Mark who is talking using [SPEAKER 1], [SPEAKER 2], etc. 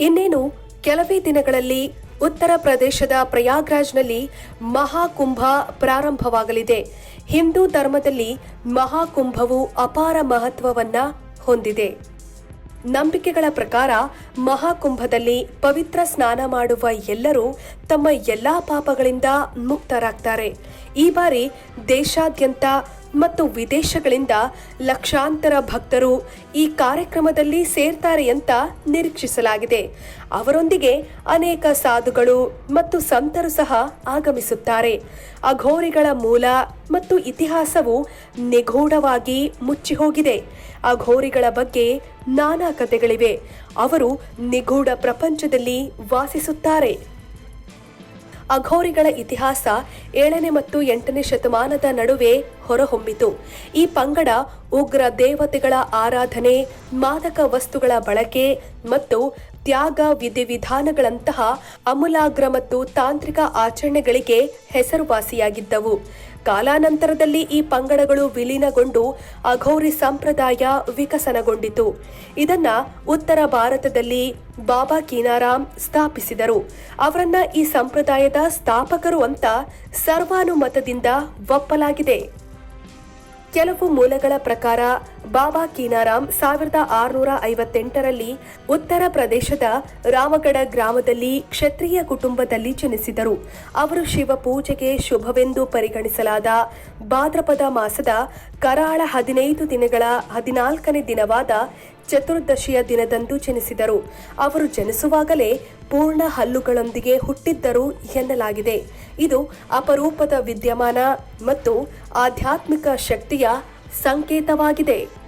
[SPEAKER 1] ಇನ್ನೇನು, ಕೆಲವೇ ದಿನಗಳಲ್ಲಿ ಉತ್ತರ ಪ್ರದೇಶದ ಪ್ರಯಾಗ್ರಾಜ್ನಲ್ಲಿ ಮಹಾಕುಂಭ ಪ್ರಾರಂಭವಾಗಲಿದೆ. ಹಿಂದೂ ಧರ್ಮದಲ್ಲಿ ಮಹಾಕುಂಭವು ಅಪಾರ ಮಹತ್ವವನ್ನ ಹೊಂದಿದೆ. ನಂಬಿಕೆಗಳ ಪ್ರಕಾರ ಮಹಾಕುಂಭದಲ್ಲಿ ಪವಿತ್ರ ಸ್ನಾನ ಮಾಡುವ ಎಲ್ಲರೂ ತಮ್ಮ ಎಲ್ಲಾ ಪಾಪಗಳಿಂದ ಮುಕ್ತರಾಗ್ತಾರೆ. ಈ ಬಾರಿ ದೇಶಾದ್ಯಂತ ಮತ್ತು ವಿದೇಶಗಳಿಂದ ಲಕ್ಷಾಂತರ ಭಕ್ತರು ಈ ಕಾರ್ಯಕ್ರಮದಲ್ಲಿ ಸೇರ್ತಾರೆ ಅಂತ ನಿರೀಕ್ಷಿಸಲಾಗಿದೆ. ಅವರೊಂದಿಗೆ ಅನೇಕ ಸಾಧುಗಳು ಮತ್ತು ಸಂತರು ಸಹ ಆಗಮಿಸುತ್ತಾರೆ. ಅಘೋರಿಗಳ ಮೂಲ ಮತ್ತು ಇತಿಹಾಸವು ನಿಗೂಢವಾಗಿ ಮುಚ್ಚಿಹೋಗಿದೆ. ಅಘೋರಿಗಳ ಬಗ್ಗೆ ನಾನಾ ಕಥೆಗಳಿವೆ. ಅವರು ನಿಗೂಢ ಪ್ರಪಂಚದಲ್ಲಿ ವಾಸಿಸುತ್ತಾರೆ. ಅಘೋರಿಗಳ ಇತಿಹಾಸ ಏಳನೇ ಮತ್ತು ಎಂಟನೇ ಶತಮಾನದ ನಡುವೆ ಹೊರಹೊಮ್ಮಿತು. ಈ ಪಂಗಡ ಉಗ್ರ ದೇವತೆಗಳ ಆರಾಧನೆ, ಮಾದಕ ವಸ್ತುಗಳ ಬಳಕೆ ಮತ್ತು ತ್ಯಾಗ ವಿಧಿವಿಧಾನಗಳಂತಹ ಅಮೂಲಾಗ್ರ ಮತ್ತು ತಾಂತ್ರಿಕ ಆಚರಣೆಗಳಿಗೆ ಹೆಸರುವಾಸಿಯಾಗಿದ್ದವು. ಕಾಲಾನಂತರದಲ್ಲಿ ಈ ಪಂಗಡಗಳು ವಿಲೀನಗೊಂಡು ಅಘೋರಿ ಸಂಪ್ರದಾಯ ವಿಕಸನಗೊಂಡಿತು. ಇದನ್ನ ಉತ್ತರ ಭಾರತದಲ್ಲಿ ಬಾಬಾ ಕೀನಾರಾಮ್ ಸ್ಥಾಪಿಸಿದರು. ಅವರನ್ನ ಈ ಸಂಪ್ರದಾಯದ ಸ್ಥಾಪಕರು ಅಂತ ಸರ್ವಾನುಮತದಿಂದ ಒಪ್ಪಲಾಗಿದೆ. ಕೆಲವು ಮೂಲಗಳ ಪ್ರಕಾರ, ಬಾಬಾ ಕೀನಾರಾಮ್ ಸಾವಿರದ ಆರುನೂರ ಐವತ್ತೆಂಟರಲ್ಲಿ ಉತ್ತರ ಪ್ರದೇಶದ ರಾಮಗಢ ಗ್ರಾಮದಲ್ಲಿ ಕ್ಷತ್ರಿಯ ಕುಟುಂಬದಲ್ಲಿ ಜನಿಸಿದರು. ಅವರು ಶಿವ ಪೂಜೆಗೆ ಶುಭವೆಂದು ಪರಿಗಣಿಸಲಾದ ಭಾದ್ರಪದ ಮಾಸದ ಕರಾಳ ಹದಿನೈದು ದಿನಗಳ ಹದಿನಾಲ್ಕನೇ ದಿನವಾದ ಚತುರ್ದಶಿಯ ದಿನದಂದು ಜನಿಸಿದರು. ಅವರು ಜನಿಸುವಾಗಲೇ ಪೂರ್ಣ ಹಲ್ಲುಗಳೊಂದಿಗೆ ಹುಟ್ಟಿದ್ದರು ಎನ್ನಲಾಗಿದೆ. ಇದು ಅಪರೂಪದ ವಿದ್ಯಮಾನ ಮತ್ತು ಆಧ್ಯಾತ್ಮಿಕ ಶಕ್ತಿಯ ಸಂಕೇತವಾಗಿದೆ.